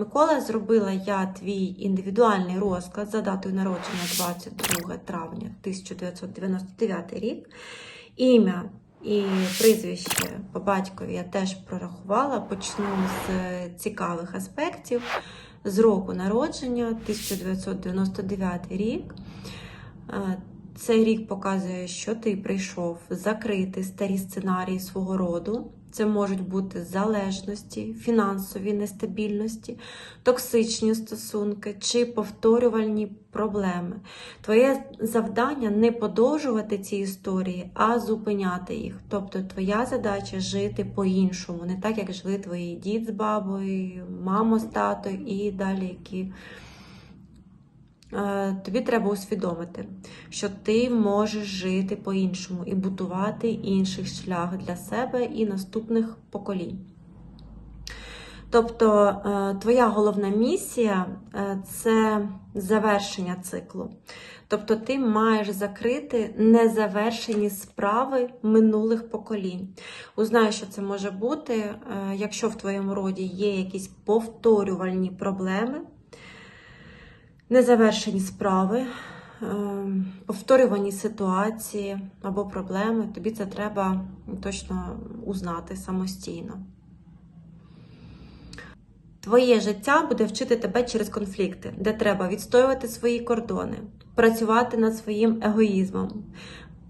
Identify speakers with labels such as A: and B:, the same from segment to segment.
A: Микола, зробила я твій індивідуальний розклад за датою народження 22 травня 1999 рік. Ім'я і прізвище по батькові я теж прорахувала. Почну з цікавих аспектів. З року народження 1999 рік. Е, Цей рік показує, що ти прийшов закрити старі сценарії свого роду. Це можуть бути залежності, фінансові нестабільності, токсичні стосунки чи повторювальні проблеми. Твоє завдання не подовжувати ці історії, а зупиняти їх. Тобто, твоя задача жити по-іншому, не так, як жили твої дід з бабою, мамо з татою і далі які. Е, Тобі треба усвідомити, що ти можеш жити по-іншому і будувати інший шлях для себе і наступних поколінь. Тобто, е, твоя головна місія е, це завершення циклу. Тобто, ти маєш закрити незавершені справи минулих поколінь. Узнай, що це може бути, якщо в твоєму роді є якісь повторювальні проблеми незавершені справи, ем, повторювані ситуації або проблеми, тобі це треба точно узнати самостійно. Твоє життя буде вчити тебе через конфлікти, де треба відстоювати свої кордони, працювати над своїм егоїзмом,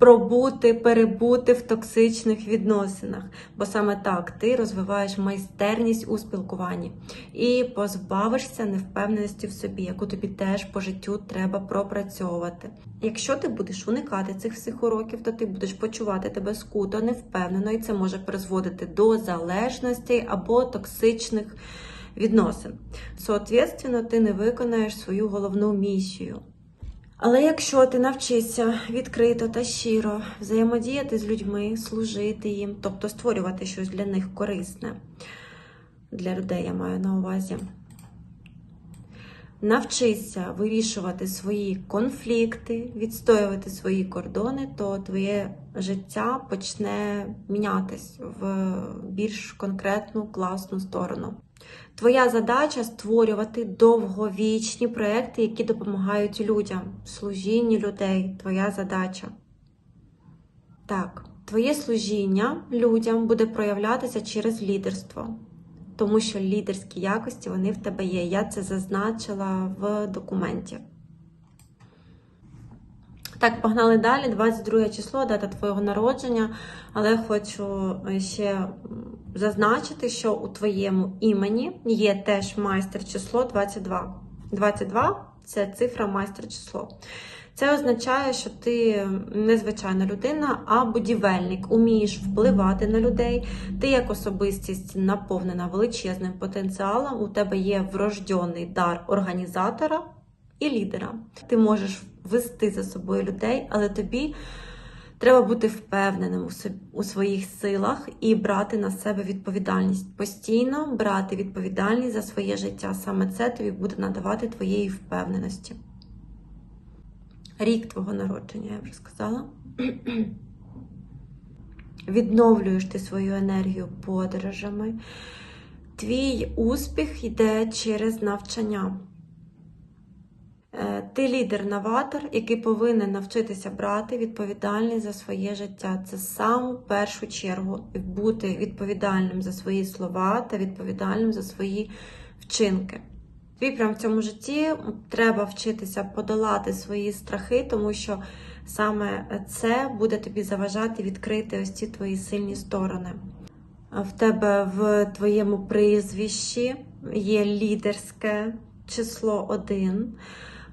A: пробути, перебути в токсичних відносинах, бо саме так ти розвиваєш майстерність у спілкуванні і позбавишся невпевненості в собі, яку тобі теж по життю треба пропрацьовувати. Якщо ти будеш уникати цих всіх уроків, то ти будеш почувати тебе скуто, невпевнено, і це може призводити до залежностей або токсичних відносин. Соответственно, ти не виконаєш свою головну місію. Але якщо ти навчишся відкрито та щиро взаємодіяти з людьми, служити їм, тобто створювати щось для них корисне, для людей я маю на увазі, навчишся вирішувати свої конфлікти, відстоювати свої кордони, то твоє життя почне мінятись в більш конкретну класну сторону. Твоя задача створювати довговічні проекти, які допомагають людям, служінні людей. Твоя задача. Так, твоє служіння людям буде проявлятися через лідерство, тому що лідерські якості вони в тебе є. Я це зазначила в документі. Так, погнали далі. 22 число, дата твого народження, але хочу ще зазначити, що у твоєму імені є теж майстер число 22. 22 це цифра майстер число. Це означає, що ти незвичайна людина, а будівельник, умієш впливати на людей. Ти як особистість наповнена величезним потенціалом. У тебе є врождений дар організатора і лідера. Ти можеш вести за собою людей, але тобі треба бути впевненим у, своїх силах і брати на себе відповідальність. Постійно брати відповідальність за своє життя. Саме це тобі буде надавати твоєї впевненості. Рік твого народження, я вже сказала. Відновлюєш ти свою енергію подорожами. Твій успіх йде через навчання. Е, Ти лідер-новатор, який повинен навчитися брати відповідальність за своє життя. Це саме в першу чергу бути відповідальним за свої слова та відповідальним за свої вчинки. Тобі прямо в цьому житті треба вчитися подолати свої страхи, тому що саме це буде тобі заважати відкрити ось ці твої сильні сторони. В тебе в твоєму прізвищі є лідерське число 1,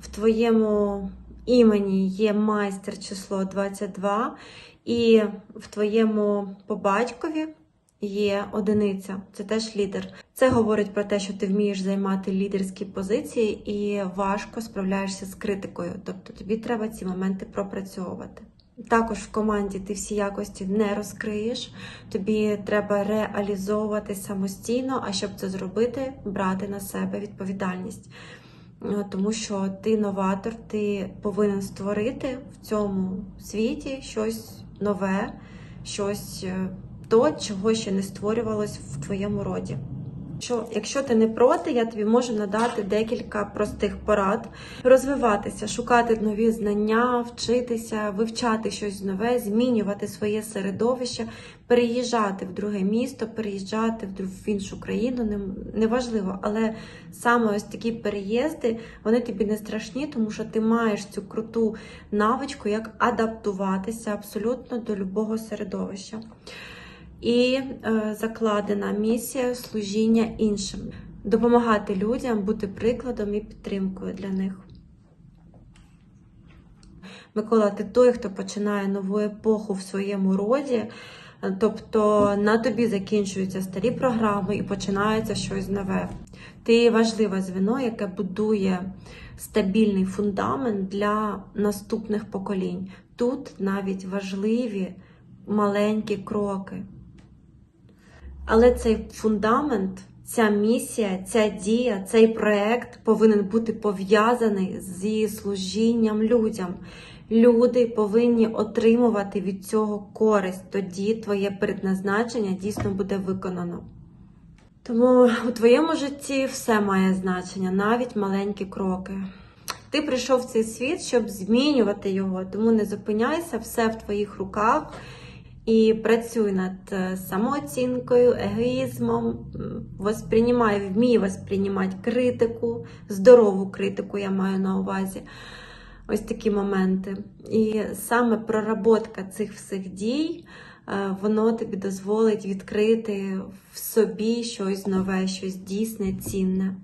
A: в твоєму імені є майстер число 22, і в твоєму по батькові є одиниця, це теж лідер. Це говорить про те, що ти вмієш займати лідерські позиції і важко справляєшся з критикою. Тобто тобі треба ці моменти пропрацьовувати. Також в команді ти всі якості не розкриєш, тобі треба реалізовувати самостійно, а щоб це зробити, брати на себе відповідальність. Е, Тому що ти новатор, ти повинен створити в цьому світі щось нове, щось е, то, чого ще не створювалось в твоєму роді. Що, якщо ти не проти, я тобі можу надати декілька простих порад: розвиватися, шукати нові знання, вчитися, вивчати щось нове, змінювати своє середовище, переїжджати в друге місто, переїжджати в іншу країну, не- неважливо. Але саме ось такі переїзди вони тобі не страшні, тому що ти маєш цю круту навичку, як адаптуватися абсолютно до любого середовища. І е, закладена місія служіння іншим, допомагати людям, бути прикладом і підтримкою для них. Микола, ти той, хто починає нову епоху в своєму роді. Тобто на тобі закінчуються старі програми і починається щось нове. Ти важливе звіно, яке будує стабільний фундамент для наступних поколінь. Тут навіть важливі маленькі кроки. Але цей фундамент, ця місія, ця дія, цей проект повинен бути пов'язаний зі служінням людям. Люди повинні отримувати від цього користь. Тоді твоє предназначення дійсно буде виконано. Тому у твоєму житті все має значення, навіть маленькі кроки. Ти прийшов в цей світ, щоб змінювати його, тому не зупиняйся, все в твоїх руках. І працюй над е, самооцінкою, егоїзмом, м, восприймай, вмій восприймати критику, здорову критику, я маю на увазі. Ось такі моменти. І саме проработка цих всіх дій, е, воно тобі дозволить відкрити в собі щось нове, щось дійсне, цінне.